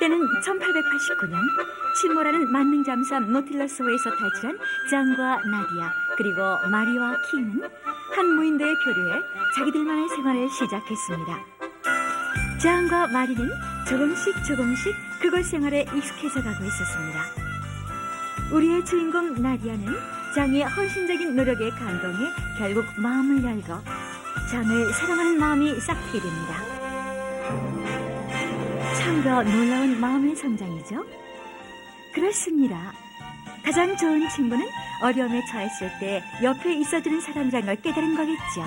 때는 1889년 침몰하는 만능 잠수함 노틸러스호에서 탈출한 장과 나디아 그리고 마리와 킹은 한 무인도에 표류해 자기들만의 생활을 시작했습니다. 장과 마리는 조금씩 조금씩 그곳 생활에 익숙해져 가고 있었습니다. 우리의 주인공 나디아는 장의 헌신적인 노력에 감동해 결국 마음을 열고 장을 사랑하는 마음이 싹트게 됩니다. 참으로 놀라운 마음의 성장이죠. 그렇습니다. 가장 좋은 친구는 어려움에 처했을 때 옆에 있어주는 사람이란 걸 깨달은 거겠죠.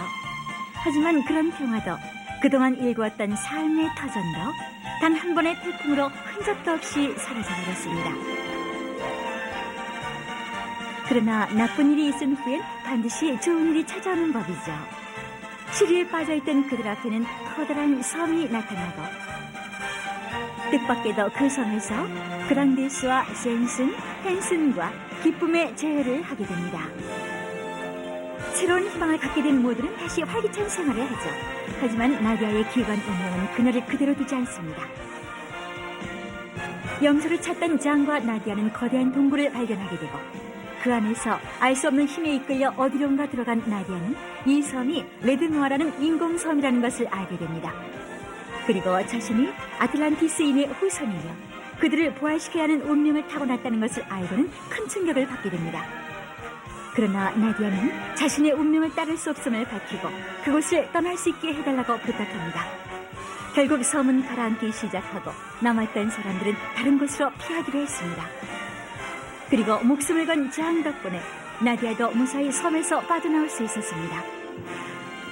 하지만 그런 평화도 그동안 일구었던 삶의 터전도 단 한 번의 태풍으로 흔적도 없이 사라져버렸습니다. 그러나 나쁜 일이 있은 후엔 반드시 좋은 일이 찾아오는 법이죠. 시리에 빠져있던 그들 앞에는 커다란 섬이 나타나고 뜻밖에도 그 섬에서 그랑데스와 센슨, 헨슨과 기쁨의 재회를 하게 됩니다. 새로운 희망을 갖게 된 모두는 다시 활기찬 생활을 하죠. 하지만 나디아의 기관 운명은 그녀를 그대로 두지 않습니다. 염소를 찾던 장과 나디아는 거대한 동굴을 발견하게 되고 그 안에서 알 수 없는 힘에 이끌려 어디론가 들어간 나디아는 이 섬이 레드노아라는 인공섬이라는 것을 알게 됩니다. 그리고 자신이 아틀란티스인의 후손이며 그들을 부활시켜야 하는 운명을 타고났다는 것을 알고는 큰 충격을 받게 됩니다. 그러나 나디아는 자신의 운명을 따를 수 없음을 밝히고 그곳을 떠날 수 있게 해달라고 부탁합니다. 결국 섬은 가라앉기 시작하고 남았던 사람들은 다른 곳으로 피하기로 했습니다. 그리고 목숨을 건장 덕분에 나디아도 무사히 섬에서 빠져나올 수 있었습니다.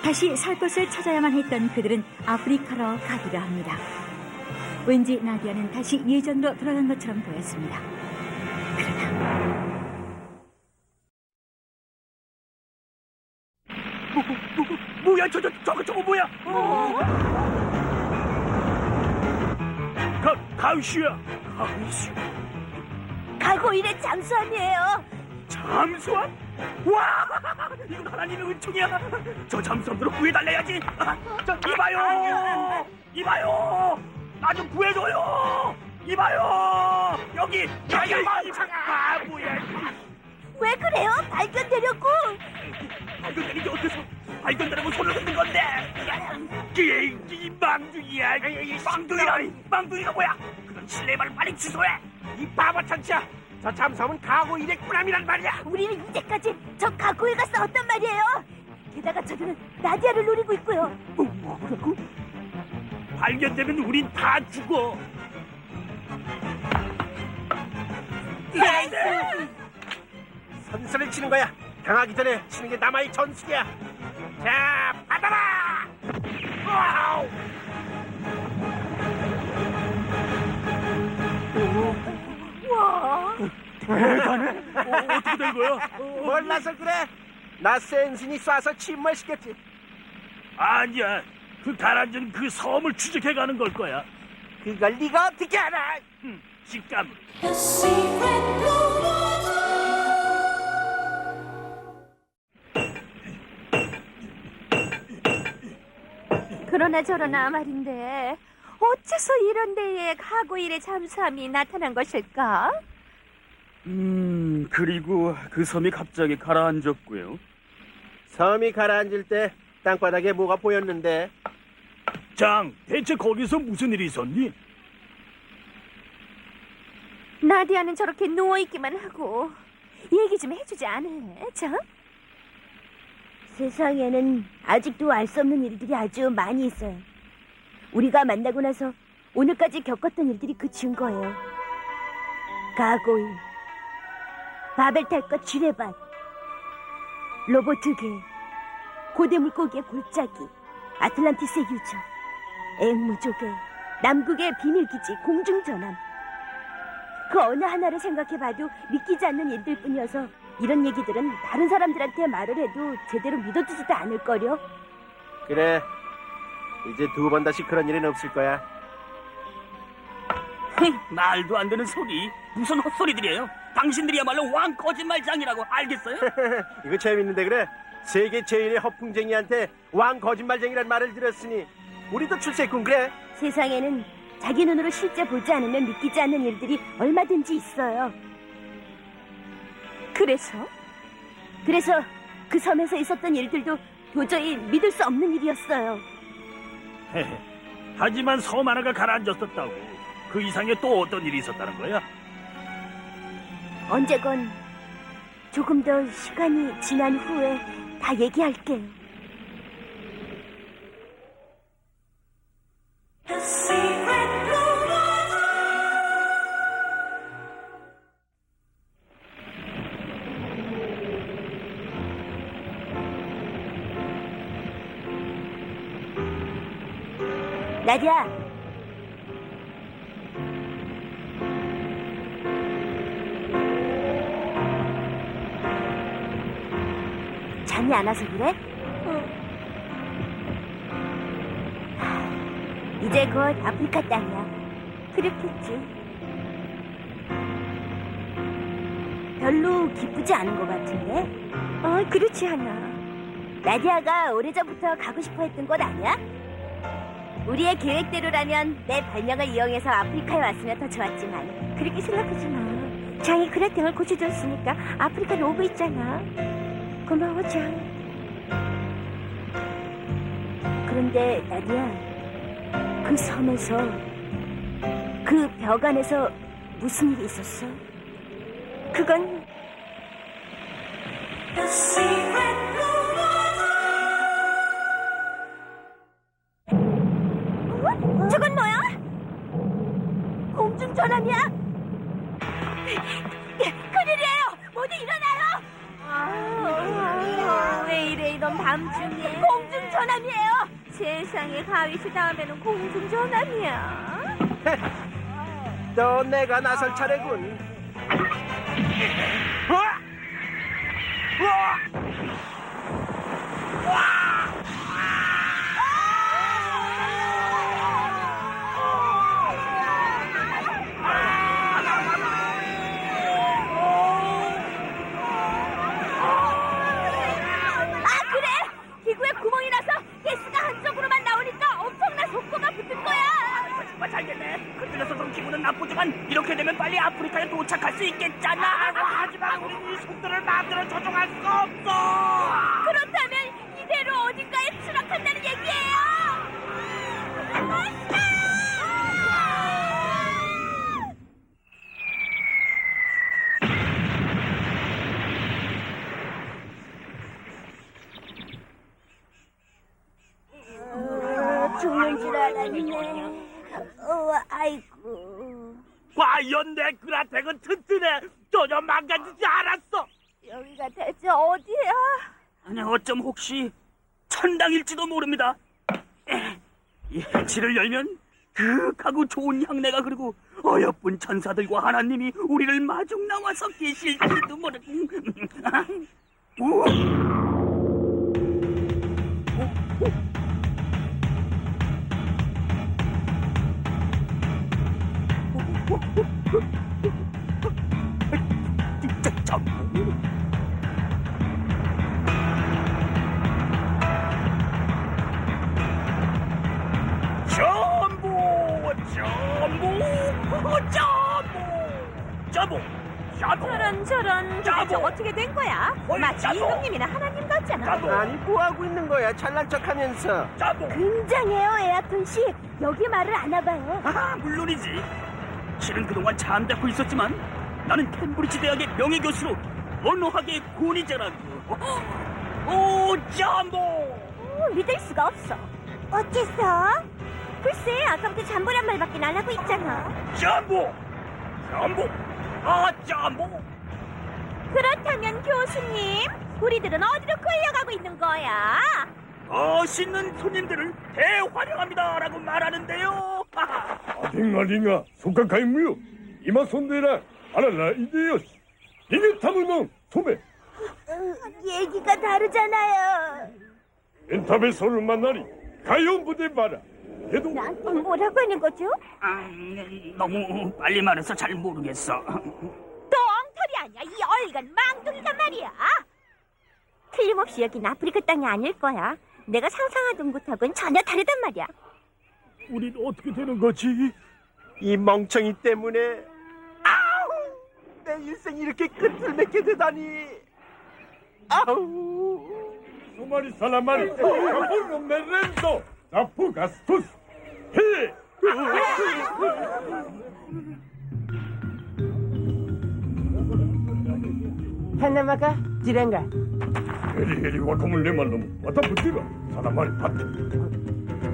다시 살 곳을 찾아야만 했던 그들은 아프리카로 가기로 합니다. 왠지 나디아는 다시 예전으로 돌아간 것처럼 보였습니다. 그러나 뭐야 저, 저, 저거 저거 뭐야 가, 가으슈야 가으슈 가고일의 잠수함이에요. 잠수함? 와! 이거 하나님의 은총이야. 저 잠수함으로 구해달래야지. 아, 저 이봐요. 이봐요. 나 좀 구해줘요. 이봐요. 여기 여기 아 뭐야 왜 그래요? 발견되려고. 발견되는 게 어때서? 발견되라고 손을 흔든 건데. 이, 이 망둥이야. 이 망둥이라니. 망둥이가 뭐야? 그런 실례의 말을 빨리 취소해. 이 바보 천치야 저 잠수함은 가고 일의 꾸남이란 말이야. 우리는 이제까지 저 가고일과 싸웠단 말이에요. 게다가 저들은 나디아를 노리고 있고요. 뭐, 뭐라고? 발견되면 우린 다 죽어. 선수를 치는 거야. 당하기 전에 치는 게 남아의 전술이야. 자 받아라! 와우! 와, 대단해 어, 어떻게 된 거야? 몰라서 그래. 나 센신이 쏴서 침몰시켰지. 아니야 그 가라앉은 그 섬을 추적해 가는 걸 거야 그걸 네가 어떻게 알아? 음, 직감 그러나 저러나 말인데 어째서 이런 데에 가고일의 잠수함이 나타난 것일까? 음, 그리고 그 섬이 갑자기 가라앉았고요. 섬이 가라앉을 때 땅바닥에 뭐가 보였는데 장 대체 거기서 무슨 일이 있었니? 나디아는 저렇게 누워 있기만 하고 얘기 좀 해주지 않을래, 장? 세상에는 아직도 알 수 없는 일들이 아주 많이 있어요. 우리가 만나고 나서 오늘까지 겪었던 일들이 그 증거예요. 가고일, 바벨탈과 쥐레밭, 로보트계, 고대 물고기의 골짜기, 아틀란티스의 유적, 앵무족의 남극의 비밀기지 공중전함. 그 어느 하나를 생각해봐도 믿기지 않는 일들 뿐이어서 이런 얘기들은 다른 사람들한테 말을 해도 제대로 믿어주지도 않을걸요. 그래. 이제 두 번 다시 그런 일은 없을 거야. 말도 안 되는 소리. 무슨 헛소리들이에요? 당신들이야말로 왕 거짓말장이라고 알겠어요? 이거 재밌는데 그래. 세계 제일의 허풍쟁이한테 왕 거짓말쟁이란 말을 들었으니 우리도 출세군 그래. 세상에는 자기 눈으로 실제 보지 않으면 믿기지 않는 일들이 얼마든지 있어요. 그래서 그래서 그 섬에서 있었던 일들도 도저히 믿을 수 없는 일이었어요. 하지만 섬 하나가 가라앉았었다고. 그 이상의 또 어떤 일이 있었다는 거야? 언제건 조금 더 시간이 지난 후에 다 얘기할게요. 나디야, 잠이 안 와서 그래? 하, 이제 곧 아프리카 땅이야. 그렇겠지. 별로 기쁘지 않은 것 같은데? 어, 그렇지 않아. 나디아가 오래전부터 가고 싶어 했던 곳 아니야? 우리의 계획대로라면 내 발명을 이용해서 아프리카에 왔으면 더 좋았지만 그렇게 생각하지 마. 장이 그라탱을 고쳐줬으니까 아프리카로 오고 있잖아. 고마워, 장. 그런데 나디야, 그 섬에서 그 벽 안에서 무슨 일이 있었어? 그건 또 내가 나설 차례군. 아 나쁘지만 이렇게 되면 빨리 아프리카에 도착할 수 있겠잖아. 하지만 우리는 이 속도를 마음대로 조종할 수 없어. 그렇다면 이대로 어딘가에 추락한다는 얘기예요. 내 그라텍은 튼튼해. 전혀 망가지지 않았어. 여기가 대체 어디야? 아니 어쩜 혹시 천당일지도 모릅니다. 이 해치를 열면 그윽하고 좋은 향내가 그리고 어여쁜 천사들과 하나님이 우리를 마중 나와서 계실지도 모르. 우와! 진 전부, 전부. 저런 저런. 도대체 어떻게 된 거야? 마치 짜고. 임금님이나 하나님 같잖아. 전부, 아니 뭐 하고 있는 거야? 잘난 척하면서. 전부. 굉장해요, 에아톤 씨. 여기 말을 안 와봐요. 아, 물론이지. 실은 그동안 잠자코 있었지만 나는 캠브리지 대학의 명예교수로 언어학의 권위자라고. 오, 잠보! 오, 믿을 수가 없어. 어째서? 글쎄, 아까부터 잠보란 말밖에 안 하고 있잖아. 전부, 전부, 아, 전부. 그렇다면 교수님, 우리들은 어디로 끌려가고 있는 거야? 멋있는 손님들을 대환영합니다라고 말하는데요. 아딩아딩아 속각하임무요 이마 손대라 알아라 이데요시 이게 타물멍 소매 어, 얘기가 다르잖아요. 멘탑의 소를 만나니 가요 부대 봐라 나한테 뭐라고 하는 거죠? 아, 너무 빨리 말해서 잘 모르겠어. 또 엉터리 아니야, 이 얼간 망둥이가 말이야. 틀림없이 여긴 아프리카 땅이 아닐 거야. 내가 상상하던 곳하고는 전혀 다르단 말이야. 우린 어떻게 되는 거지? 이 멍청이 때문에 아우 내 인생 이렇게 끝을 맺게 되다니 아우 소마리 살라마리 카포르 메렌도 가스토스. 해! 하나마가 지랭가. 헤리 헤리 와카물 내 말로 왔다 붙이라 살라마리 파트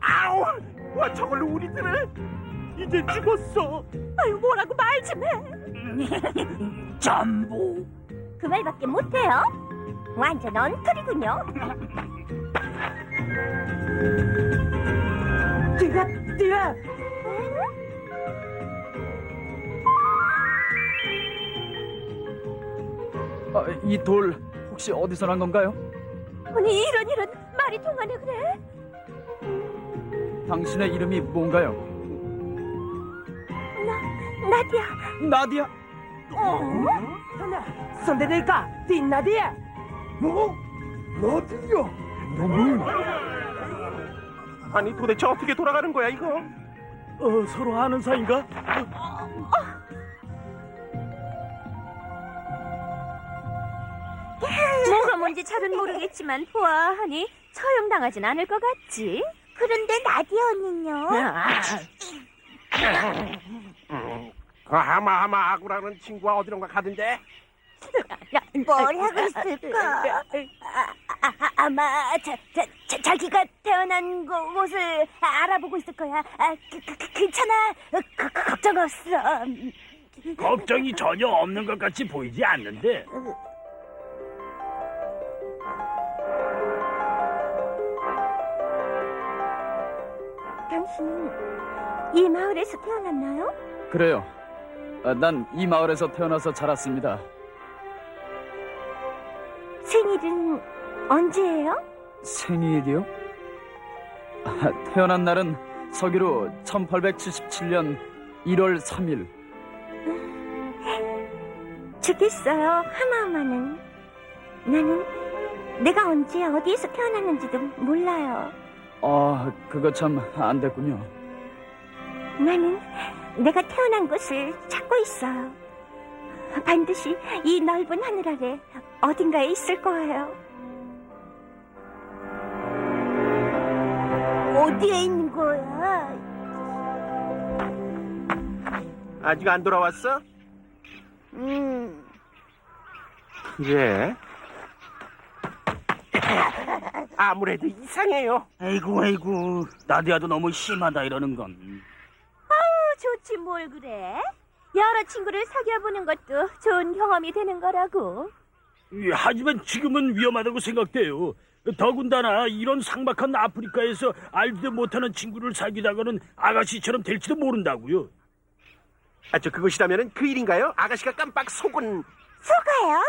아우 와 저걸로 우리들을 이제 죽었어. 아유 뭐라고 말 좀 해. 잠보. 그 말밖에 못해요. 완전 엉터리군요. 뛰가 뛰어 아, 이 돌 혹시 어디서 난 건가요? 아니 이런 이런 말이 통하네 그래? 당신의 이름이 뭔가요? 나디야. 나디아. 어? 하나 손대니까 뒷나디야 뭐? 어디요? 너무 아니 도대체 어떻게 돌아가는 거야 이거 어, 서로 아는 사이인가? 뭐가 뭔지 잘은 모르겠지만 보아하니 처형당하진 않을 것 같지? 그런데 나디아 언니는요? 그 하마하마 아구라는 친구와 어디론가 가던데 뭘 하고 있을까? 아, 아, 아마 자, 자, 자, 자기가 태어난 곳- 곳을 알아보고 있을 거야. 아, 그, 그, 그, 괜찮아. 어, 그, 그, 걱정 없어. 걱정이 전혀 없는 것 같이 보이지 않는데. 당신은 이 마을에서 태어났나요? 그래요. 난 이 마을에서 태어나서 자랐습니다. 생일은 언제예요? 생일이요? 아, 태어난 날은 서기로 1877년 1월 3일. 좋겠어요. 하마하마는. 나는 내가 언제 어디에서 태어났는지도 몰라요. 아, 그거 참 안 됐군요. 나는 내가 태어난 곳을 찾고 있어요. 반드시 이 넓은 하늘 아래 어딘가에 있을 거예요. 어디에 있는 거야? 아직 안 돌아왔어? 음, 그래 아무래도 이상해요 아이고 아이고 나디아도 너무 심하다 이러는 건. 어, 좋지 뭘 그래? 여러 친구를 사귀어보는 것도 좋은 경험이 되는 거라고. 예, 하지만 지금은 위험하다고 생각돼요. 더군다나 이런 삭막한 아프리카에서 알지도 못하는 친구를 사귀다가는 아가씨처럼 될지도 모른다고요. 아 저 그것이라면은 그 일인가요? 아가씨가 깜빡 속은 속아요?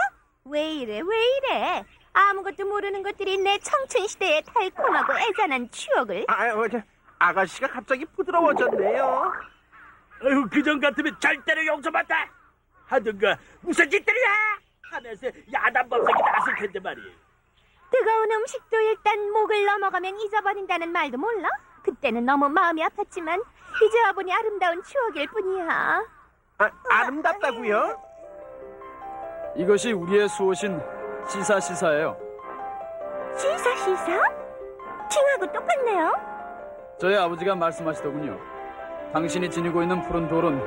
왜 이래 왜 이래? 아무것도 모르는 것들이 내 청춘 시대의 달콤하고 애잔한 추억을 아, 어, 저, 아가씨가 갑자기 부드러워졌네요 아유 그전 같으면 절대로 용서받다 하든가 무슨 짓들이야 하면서 야단 법석이 나설 텐데 말이에요. 뜨거운 음식도 일단 목을 넘어가면 잊어버린다는 말도 몰라? 그때는 너무 마음이 아팠지만 이제 와보니 아름다운 추억일 뿐이야. 아, 아름답다고요? 이것이 우리의 수호신 시사시사예요. 시사 시사? 칭하고 똑같네요. 저희 아버지가 말씀하시더군요. 당신이 지니고 있는 푸른 돌은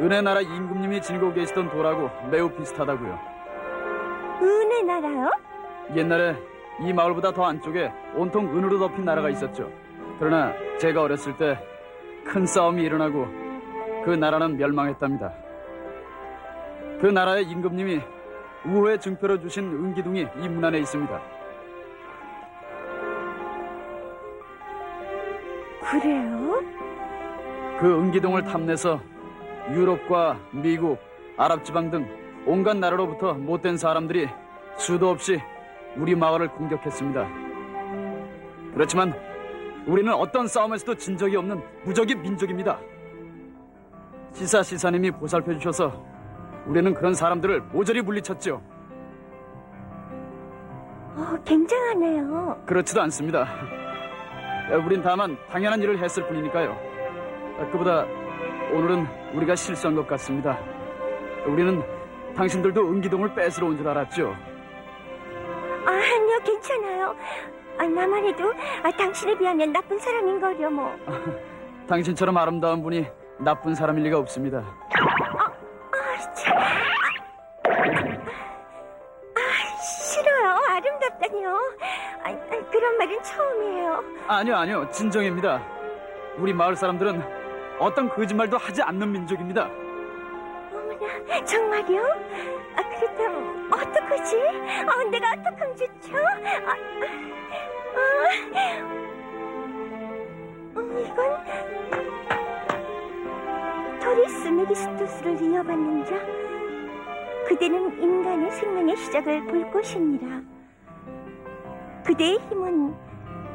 은혜 나라 임금님이 지니고 계시던 돌하고 매우 비슷하다고요. 은혜 나라요? 옛날에 이 마을보다 더 안쪽에 온통 은으로 덮인 나라가 있었죠. 그러나 제가 어렸을 때 큰 싸움이 일어나고 그 나라는 멸망했답니다. 그 나라의 임금님이 우호의 증표로 주신 은기둥이 이 문 안에 있습니다. 그래요? 그 은기둥을 탐내서 유럽과 미국, 아랍 지방 등 온갖 나라로부터 못된 사람들이 수도 없이 우리 마을을 공격했습니다. 그렇지만 우리는 어떤 싸움에서도 진 적이 없는 무적의 민족입니다. 시사 시사님이 보살펴 주셔서 우리는 그런 사람들을 모조리 물리쳤죠. 어, 굉장하네요. 그렇지도 않습니다. 우린 다만 당연한 일을 했을 뿐이니까요. 그보다 오늘은 우리가 실수한 것 같습니다. 우리는 당신들도 은기동을 뺏으러 온 줄 알았죠. 아, 아니요, 괜찮아요. 아, 나만 해도 아, 당신에 비하면 나쁜 사람인 거려 뭐. 당신처럼 아름다운 분이 나쁜 사람일 리가 없습니다. 아, 참. 아, 싫어요. 아름답다니요. 아, 아, 그런 말은 처음이에요. 아니요, 아니요. 진정입니다. 우리 마을 사람들은 어떤 거짓말도 하지 않는 민족입니다. 어머나, 정말요? 아, 그렇다면 어떡하지? 어, 내가 어떡하면 좋죠? 아, 아, 음, 이건 토리스 메기스토스를 이어받는 자 그대는 인간의 생명의 시작을 볼 것이니라 그대의 힘은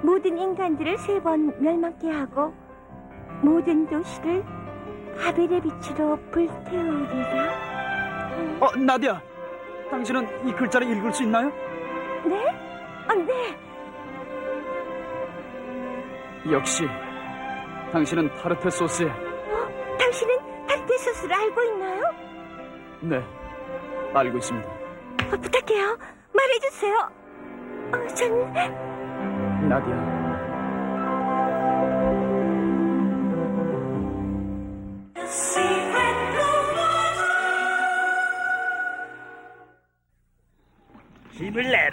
모든 인간들을 세 번 멸망케 하고 모든 도시를 바벨의 빛으로 불태우리라 어, 나디야. 당신은 이 글자를 읽을 수 있나요? 네? 아, 네 역시 당신은 타르트 소스에 어? 당신은 타르트 소스를 알고 있나요? 네 알고 있습니다. 어, 부탁해요 말해주세요 어, 전 나디야.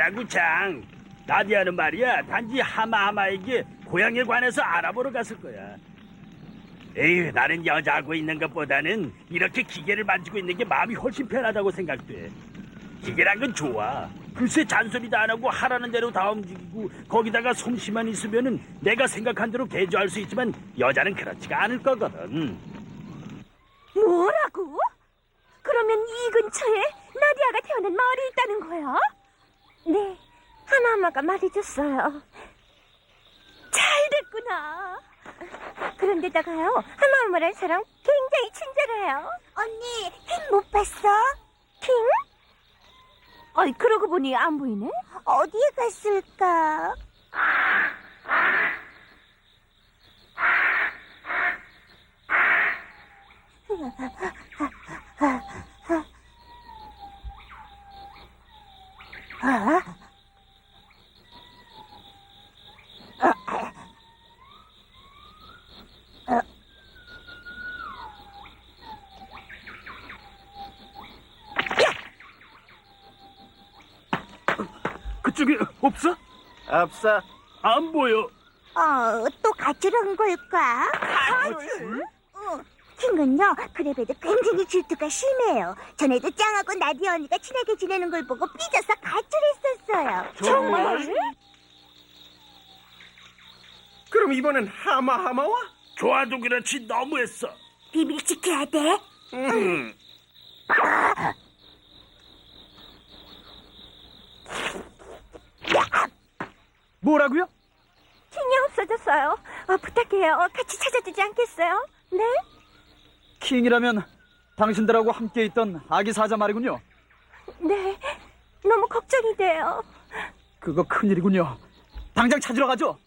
힘을 내라고 장. 나디아는 말이야 단지 하마하마에게 고향에 관해서 알아보러 갔을 거야. 에휴 나는 여자하고 있는 것보다는 이렇게 기계를 만지고 있는 게 마음이 훨씬 편하다고 생각돼. 기계란 건 좋아. 글쎄 잔소리도 안 하고 하라는 대로 다 움직이고 거기다가 솜씨만 있으면은 내가 생각한 대로 개조할 수 있지만 여자는 그렇지가 않을 거거든. 뭐라고? 그러면 이 근처에 나디아가 태어난 마을이 있다는 거야? 네, 하마하마가 말해줬어요. 잘 됐구나. 그런데다가요, 하마하마란 사람 굉장히 친절해요. 언니, 킹 못 봤어? 킹? 어이, 그러고 보니 안 보이네? 어디에 갔을까? 그쪽에 없어? 없어. 안 보여. 어, 또 가출한 걸까? 가출? 응. 킹은요, 그래봬도 굉장히 질투가 심해요. 전에도 짱하고 나디아 언니가 친하게 지내는 걸 보고 삐져서 가출했었어요. 정말? 그럼 이번엔 하마하마와? 좋아도 그렇지 너무했어. 비밀 지켜야 돼. 음. 뭐라고요? 킹이 없어졌어요. 어, 부탁해요. 같이 찾아주지 않겠어요? 네? 킹이라면 당신들하고 함께 있던 아기 사자 말이군요. 네. 너무 걱정이 돼요. 그거 큰일이군요. 당장 찾으러 가죠.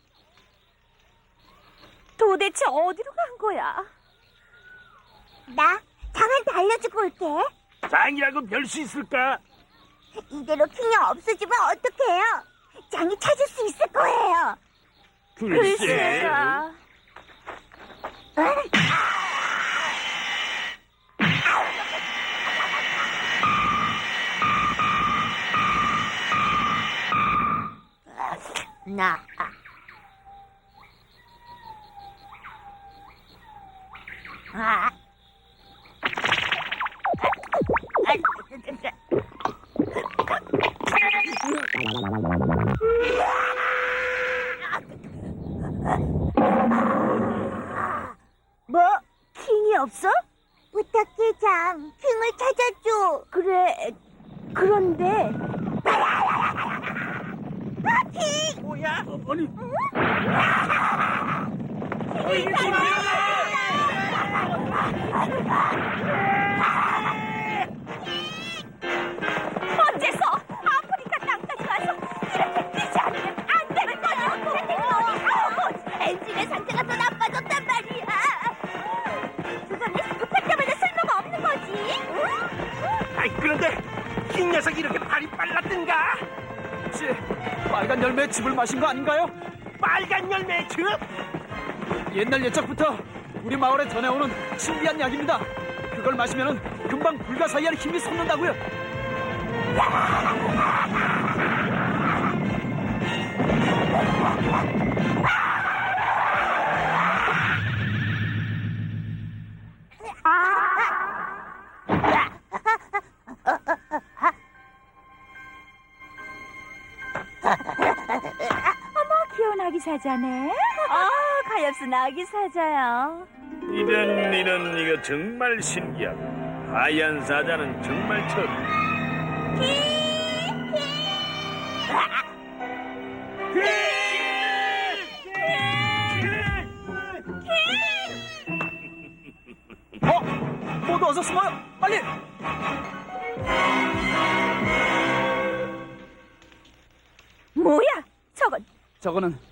도대체 어디로 간 거야? 나 장한테 알려주고 올게. 짱이라고 별 수 있을까? 이대로 킹이 없어지면 어떡해요? 짱이 찾을 수 있을 거예요. 글쎄. 나. 아. 뭐? 킹이 없어? 부탁해, 장. 킹을 찾아줘. 그래, 그런데. 킹! 뭐야? 아니 아프리카 땅까지 와서 이렇게 빨간 열매의 즙을 마신 거 아닌가요? 빨간 열매 즙 옛날 옛적부터 우리 마을에 전해오는 신비한 약입니다. 그걸 마시면은 금방 불가사의한 힘이 솟는다고요. 사자네. 어, 가엾은 아기 사자요. 이런 이런 이거 정말 신기하다. 하얀 사자는 정말 처음. 어? 모두 어서 숨어요. 빨리. 뭐야? 저건 저거는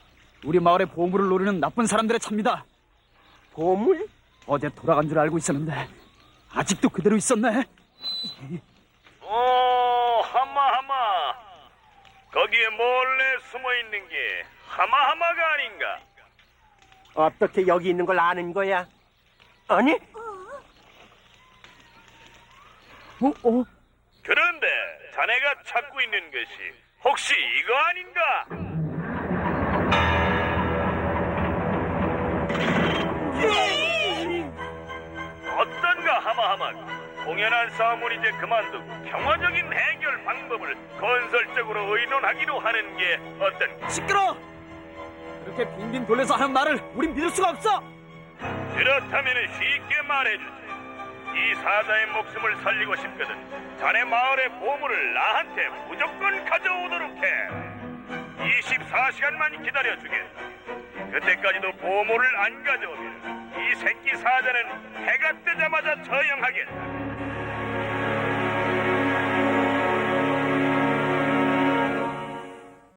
우리 마을의 보물을 노리는 나쁜 사람들의 차입니다. 보물? 어제 돌아간 줄 알고 있었는데 아직도 그대로 있었네. 오, 하마하마. 거기에 몰래 숨어 있는 게 하마하마가 아닌가? 어떻게 여기 있는 걸 아는 거야? 아니 어? 어? 그런데 자네가 찾고 있는 것이 혹시 이거 아닌가? 공연한 싸움은 이제 그만두고 평화적인 해결 방법을 건설적으로 의논하기로 하는 게 어떤 시끄러. 그렇게 빙빙 돌려서 하는 말을 우린 믿을 수가 없어. 그렇다면 쉽게 말해주지. 이 사자의 목숨을 살리고 싶거든 자네 마을의 보물을 나한테 무조건 가져오도록 해. 24시간만 기다려주겠다 그때까지도 보물을 안 가져오면 이 새끼 사자는 해가 뜨자마자 처형하겠다